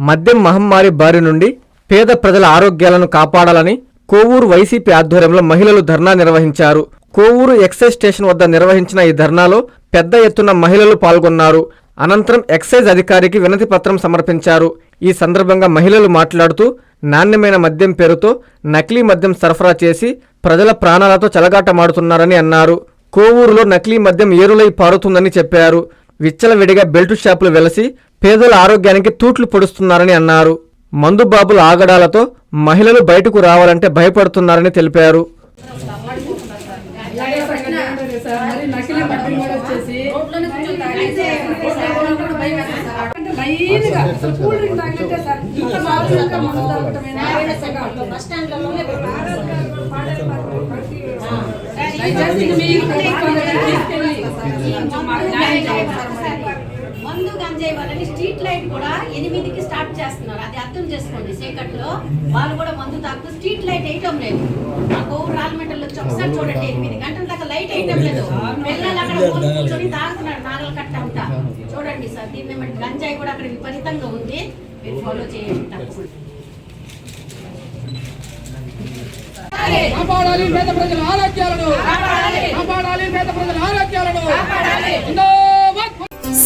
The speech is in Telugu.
మద్యం మహమ్మారి బారి నుండి పేద ప్రజల ఆరోగ్యాలను కాపాడాలని కోవూరు వైసీపీ ఆధ్వర్యంలో మహిళలు ధర్నా నిర్వహించారు. కోవూరు ఎక్సైజ్ స్టేషన్ వద్ద నిర్వహించిన ఈ ధర్నాలో పెద్ద ఎత్తున మహిళలు పాల్గొన్నారు. అనంతరం ఎక్సైజ్ అధికారికి వినతి పత్రం సమర్పించారు. ఈ సందర్భంగా మహిళలు మాట్లాడుతూ నాణ్యమైన మద్యం పేరుతో నకిలీ మద్యం సరఫరా చేసి ప్రజల ప్రాణాలతో చెలగాటమాడుతున్నారని అన్నారు. కోవూరులో నకిలీ మద్యం ఏరులై పారుతుందని చెప్పారు. విచ్చలవిడిగా బెల్టు షాపులు వెలసి పేదల ఆరోగ్యానికి తూట్లు పొడుస్తున్నారని అన్నారు. మందుబాబుల ఆగడాలతో మహిళలు బయటకు రావాలంటే భయపడుతున్నారని తెలిపారు. అలాగే వాళ్ళని స్ట్రీట్ లైట్ కూడా ఎనిమిదికి స్టార్ట్ చేస్తున్నారు. అది అర్థం చేసుకోండి. చీకట్లో వాళ్ళు కూడా మందు తాగుతూ స్ట్రీట్ లైట్ వేయటం లేదు. మాకు రాజమండ్రిలో వచ్చి ఒకసారి చూడండి ఎనిమిది గంటల దాకా లైట్ వేయటం లేదు. పిల్లలు అక్కడ కూర్చొని తాగుతున్నారు నాగల కట్ట అంతా. చూడండి సార్ దీన్ని బట్టి గంజాయి కూడా అక్కడ విపరీతంగా ఉంది. మీరు ఫాలో చేయండి తప్పకుండా. కాపాడాలి పేద ప్రజల ఆరోగ్యాలను కాపాడాలి పేద ప్రజల ఆరోగ్యాలను జిందాబాద్